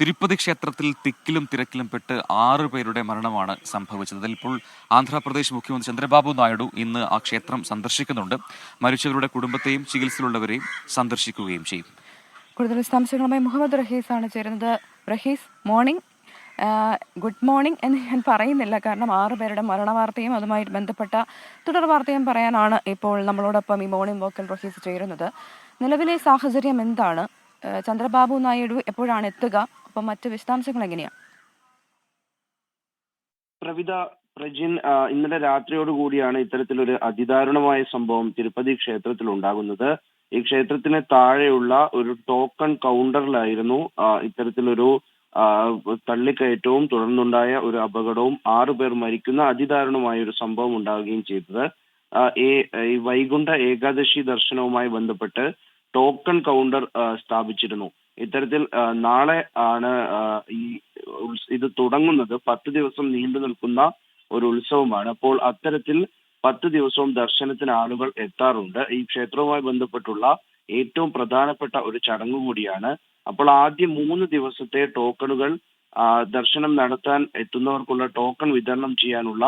തിരുപ്പതി ക്ഷേത്രത്തിൽ തിക്കിലും തിരക്കിലും പെട്ട് ആറ് പേരുടെ മരണമാണ് സംഭവിച്ചത്. അതിൽ ഇപ്പോൾ ആന്ധ്രാപ്രദേശ് മുഖ്യമന്ത്രി ചന്ദ്രബാബു നായിഡു ഇന്ന് ആ ക്ഷേത്രം സന്ദർശിക്കുന്നുണ്ട്. മരിച്ചവരുടെ കുടുംബത്തെയും ചികിത്സയിലുള്ളവരെയും സന്ദർശിക്കുകയും ചെയ്യും. കൂടുതൽ വിശദാംശങ്ങളുമായി മുഹമ്മദ് റഹീസ് ആണ് ചേരുന്നത്. റഹീസ് മോർണിംഗ്. ഗുഡ് മോർണിംഗ് എന്ന് ഞാൻ പറയുന്നില്ല. കാരണം ആറ് പേരുടെ മരണവാർത്തയും അതുമായി ബന്ധപ്പെട്ട തുടർ വാർത്തയും പറയാനാണ് ഇപ്പോൾ നമ്മളോടൊപ്പം ഈ മോർണിംഗ് വോക്കൽ റഹീസ് ചേരുന്നത്. നിലവിലെ സാഹചര്യം എന്താണ്? ചന്ദ്രബാബു നായിഡു എപ്പോഴാണ് എത്തുക? അപ്പം മറ്റു വിശദാംശങ്ങൾ എങ്ങനെയാണ് പ്രവിത പ്രജിൻ ഇന്നലെ രാത്രിയോടുകൂടിയാണ് ഇത്തരത്തിലൊരു അതിദാരുണമായ സംഭവം തിരുപ്പതി ക്ഷേത്രത്തിൽ ഉണ്ടാകുന്നത്. ഈ ക്ഷേത്രത്തിന് താഴെയുള്ള ഒരു ടോക്കൺ കൗണ്ടറിലായിരുന്നു ഇത്തരത്തിലൊരു തള്ളിക്കയറ്റവും തുടർന്നുണ്ടായ ഒരു അപകടവും ആറുപേർ മരിക്കുന്ന അതിദാരുണമായ ഒരു സംഭവം ഉണ്ടാവുകയും ചെയ്തത്. ഈ വൈകുണ്ഠ ഏകാദശി ദർശനവുമായി ബന്ധപ്പെട്ട് ടോക്കൺ കൗണ്ടർ സ്ഥാപിച്ചിരുന്നു. ഇത്തരത്തിൽ നാളെ ആണ് ഈ ഇത് തുടങ്ങുന്നത് പത്ത് ദിവസം നീണ്ടു നിൽക്കുന്ന ഒരു ഉത്സവമാണ്. അപ്പോൾ അത്തരത്തിൽ പത്ത് ദിവസവും ദർശനത്തിന് ആളുകൾ എത്താറുണ്ട്. ഈ ക്ഷേത്രവുമായി ബന്ധപ്പെട്ടുള്ള ഏറ്റവും പ്രധാനപ്പെട്ട ഒരു ചടങ്ങ് കൂടിയാണ്. അപ്പോൾ ആദ്യ മൂന്ന് ദിവസത്തെ ടോക്കണുകൾ ദർശനം നടത്താൻ എത്തുന്നവർക്കുള്ള ടോക്കൺ വിതരണം ചെയ്യാനുള്ള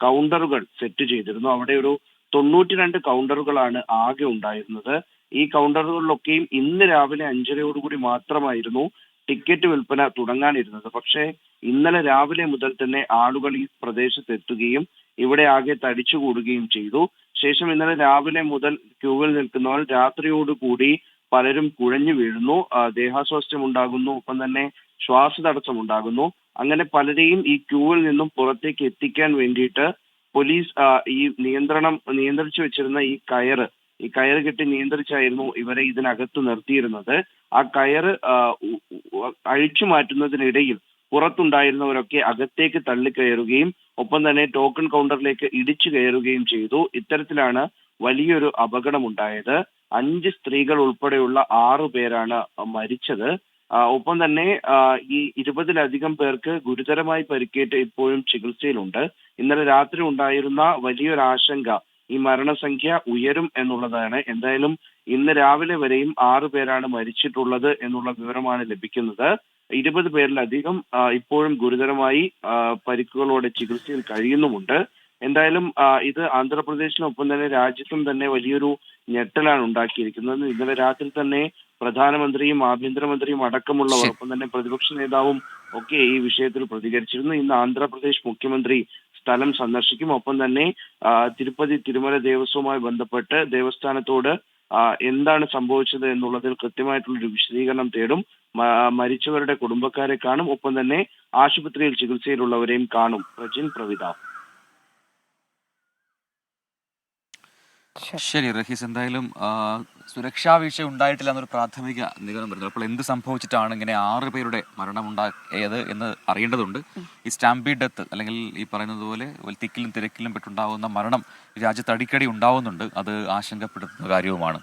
കൗണ്ടറുകൾ സെറ്റ് ചെയ്തിരുന്നു. അവിടെ ഒരു തൊണ്ണൂറ്റി രണ്ട് കൗണ്ടറുകളാണ് ആകെ ഉണ്ടായിരുന്നത്. ഈ കൗണ്ടറുകളിലൊക്കെയും ഇന്ന് രാവിലെ അഞ്ചരയോടുകൂടി മാത്രമായിരുന്നു ടിക്കറ്റ് വിൽപ്പന തുടങ്ങാനിരുന്നത്. പക്ഷേ ഇന്നലെ രാവിലെ മുതൽ തന്നെ ആളുകൾ ഈ പ്രദേശത്ത് എത്തുകയും ഇവിടെ ആകെ തടിച്ചുകൂടുകയും ചെയ്തു. ശേഷം ഇന്നലെ രാവിലെ മുതൽ ക്യൂവിൽ നിൽക്കുന്നവർ രാത്രിയോടുകൂടി പലരും കുഴഞ്ഞു വീഴുന്നു. ദേഹാസ്വാസ്ഥ്യം ഉണ്ടാകുന്നു ഒപ്പം തന്നെ ശ്വാസതടസ്സം ഉണ്ടാകുന്നു അങ്ങനെ പലരെയും ഈ ക്യൂവിൽ നിന്നും പുറത്തേക്ക് എത്തിക്കാൻ വേണ്ടിയിട്ട് പോലീസ് ഈ നിയന്ത്രണം നിയന്ത്രിച്ചു വെച്ചിരുന്ന ഈ കയറ് ഈ കയർ കെട്ടി നിയന്ത്രിച്ചായിരുന്നു ഇവരെ ഇതിനകത്ത് നിർത്തിയിരുന്നത്. ആ ഉ- അഴിച്ചു മാറ്റുന്നതിനിടയിൽ പുറത്തുണ്ടായിരുന്നവരൊക്കെ അകത്തേക്ക് തള്ളിക്കയറുകയും ഒപ്പം തന്നെ ടോക്കൺ കൗണ്ടറിലേക്ക് ഇടിച്ചു കയറുകയും ചെയ്തു. ഇത്തരത്തിലാണ് വലിയൊരു അപകടമുണ്ടായത്. അഞ്ച് സ്ത്രീകൾ ഉൾപ്പെടെയുള്ള ആറു പേരാണ് മരിച്ചത്. ഒപ്പം തന്നെ ഈ ഇരുപതിലധികം പേർക്ക് ഗുരുതരമായി പരിക്കേറ്റ് ഇപ്പോഴും ചികിത്സയിലുണ്ട്. ഇന്നലെ രാത്രി ഉണ്ടായിരുന്ന വലിയൊരു ആശങ്ക ഈ മരണസംഖ്യ ഉയരും എന്നുള്ളതാണ്. എന്തായാലും ഇന്ന് രാവിലെ വരെയും ആറു പേരാണ് മരിച്ചിട്ടുള്ളത് എന്നുള്ള വിവരമാണ് ലഭിക്കുന്നത്. ഇരുപത് പേരിലധികം ഇപ്പോഴും ഗുരുതരമായി പരിക്കുകളോടെ ചികിത്സയിൽ കഴിയുന്നുമുണ്ട്. എന്തായാലും ഇത് ആന്ധ്രാപ്രദേശിനൊപ്പം തന്നെ രാജ്യത്തും തന്നെ വലിയൊരു ഞെട്ടലാണ് ഉണ്ടാക്കിയിരിക്കുന്നത്. ഇന്നലെ രാത്രി തന്നെ പ്രധാനമന്ത്രിയും ആഭ്യന്തരമന്ത്രിയും അടക്കമുള്ളവർ. ഒപ്പം തന്നെ പ്രതിപക്ഷ നേതാവും ഒക്കെ ഈ വിഷയത്തിൽ പ്രതികരിച്ചിരുന്നു. ഇന്ന് ആന്ധ്രാപ്രദേശ് മുഖ്യമന്ത്രി സ്ഥലം സന്ദർശിക്കും. ഒപ്പം തന്നെ തിരുപ്പതി തിരുമല ദേവസ്വവുമായി ബന്ധപ്പെട്ട് ദേവസ്ഥാനത്തോട് എന്താണ് സംഭവിച്ചത് എന്നുള്ളതിൽ കൃത്യമായിട്ടുള്ള ഒരു വിശദീകരണം തേടും. മരിച്ചവരുടെ കുടുംബക്കാരെ കാണും. ഒപ്പം തന്നെ ആശുപത്രിയിൽ ചികിത്സയിലുള്ളവരെയും കാണും. പ്രജിൻ പ്രവിത. ശരി. റഹീസ്. എന്തായാലും സുരക്ഷാ വീഴ്ച ഉണ്ടായിട്ടില്ല എന്നൊരു പ്രാഥമിക നിഗമനം വരുന്നത് അപ്പോൾ എന്ത് സംഭവിച്ചിട്ടാണ് ഇങ്ങനെ ആറ് പേരുടെ മരണമുണ്ടായത് എന്ന് അറിയേണ്ടതുണ്ട്. ഈ സ്റ്റാമ്പി ഡെത്ത് അല്ലെങ്കിൽ ഈ പറയുന്നത് പോലെ തിക്കിലും തിരക്കിലും പെട്ടുണ്ടാകുന്ന മരണം രാജ്യത്ത് അടിക്കടി ഉണ്ടാവുന്നുണ്ട്. അത് ആശങ്കപ്പെടുത്തുന്ന കാര്യവുമാണ്.